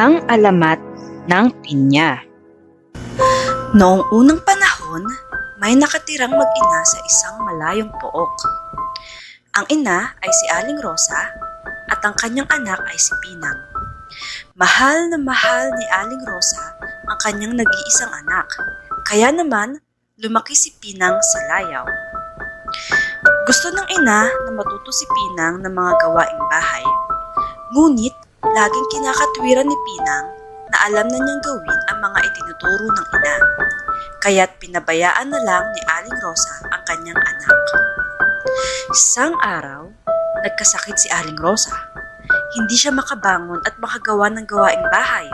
Ang alamat ng pinya. Noong unang panahon, may nakatirang mag-ina sa isang malayong pook. Ang ina ay si Aling Rosa at ang kanyang anak ay si Pinang. Mahal na mahal ni Aling Rosa ang kanyang nag-iisang anak, kaya naman lumaki si Pinang sa layaw. Gusto ng ina na matuto si Pinang ng mga gawaing bahay, ngunit laging kinakatwiran ni Pinang na alam na niyang gawin ang mga itinuturo ng ina. Kaya't pinabayaan na lang ni Aling Rosa ang kanyang anak. Isang araw, nagkasakit si Aling Rosa. Hindi siya makabangon at makagawa ng gawaing bahay.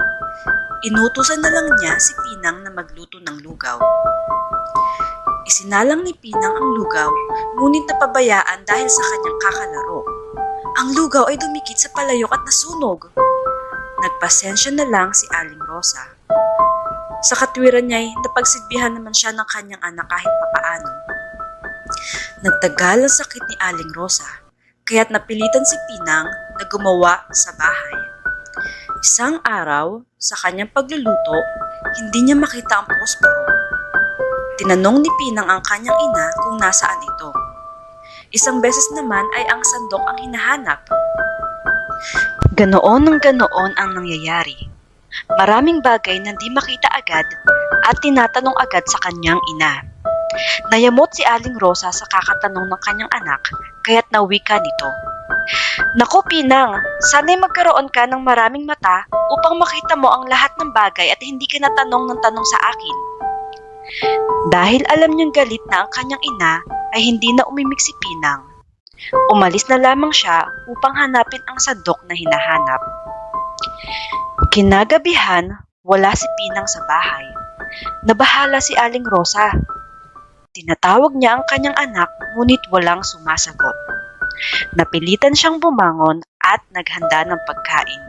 Inutusan na lang niya si Pinang na magluto ng lugaw. Isinalang ni Pinang ang lugaw, ngunit napabayaan dahil sa kanyang kakalaro. Ang lugaw ay dumikit sa palayok at nasunog. Nagpasensya na lang si Aling Rosa. Sa katwiran niya ay napagsilbihan naman siya ng kanyang anak kahit papaano. Nagtagal ang sakit ni Aling Rosa, kaya't napilitan si Pinang na gumawa sa bahay. Isang araw, sa kanyang pagluluto, hindi niya makita ang posporo. Tinanong ni Pinang ang kanyang ina kung nasaan ito. Isang beses naman ay ang sandok ang hinahanap. Ganoon ng ganoon ang nangyayari. Maraming bagay na di makita agad at tinatanong agad sa kanyang ina. Nayamot si Aling Rosa sa kakatanong ng kanyang anak kaya't nawika nito. Naku Pinang, sana'y magkaroon ka ng maraming mata upang makita mo ang lahat ng bagay at hindi ka natanong ng tanong sa akin. Dahil alam niyang galit na ang kanyang ina ay hindi na umimik si Pinang. Umalis na lamang siya upang hanapin ang sandok na hinahanap. Kinagabihan, wala si Pinang sa bahay. Nabahala si Aling Rosa. Tinatawag niya ang kanyang anak ngunit walang sumasagot. Napilitan siyang bumangon at naghanda ng pagkain.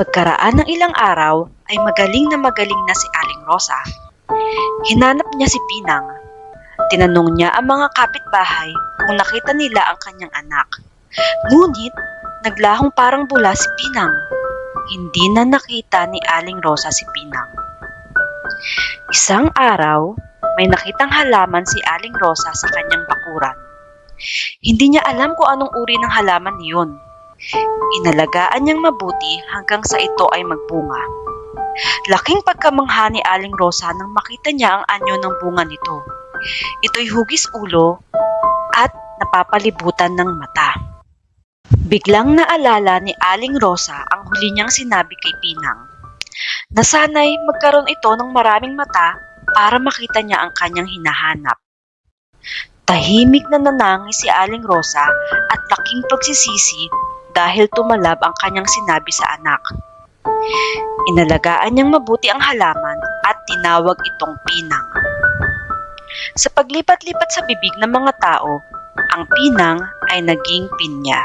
Pagkaraan ng ilang araw ay magaling na magaling na si Aling Rosa. Hinanap niya si Pinang. Tinanong niya ang mga kapitbahay kung nakita nila ang kanyang anak. Ngunit naglahong parang bula si Pinang. Hindi na nakita ni Aling Rosa si Pinang. Isang araw, may nakitang halaman si Aling Rosa sa kanyang bakuran. Hindi niya alam kung anong uri ng halaman niyon. Inalagaan niyang mabuti hanggang sa ito ay magbunga. Laking pagkamangha ni Aling Rosa nang makita niya ang anyo ng bunga nito. Ito'y hugis ulo at napapalibutan ng mata. Biglang naalala ni Aling Rosa ang huli niyang sinabi kay Pinang. Na sana'y magkaroon ito ng maraming mata para makita niya ang kanyang hinahanap. Tahimik na nanangis si Aling Rosa at laking pagsisisi dahil tumalab ang kanyang sinabi sa anak. Inalagaan niyang mabuti ang halaman at tinawag itong pinang. Sa paglipat-lipat sa bibig ng mga tao, ang pinang ay naging pinya.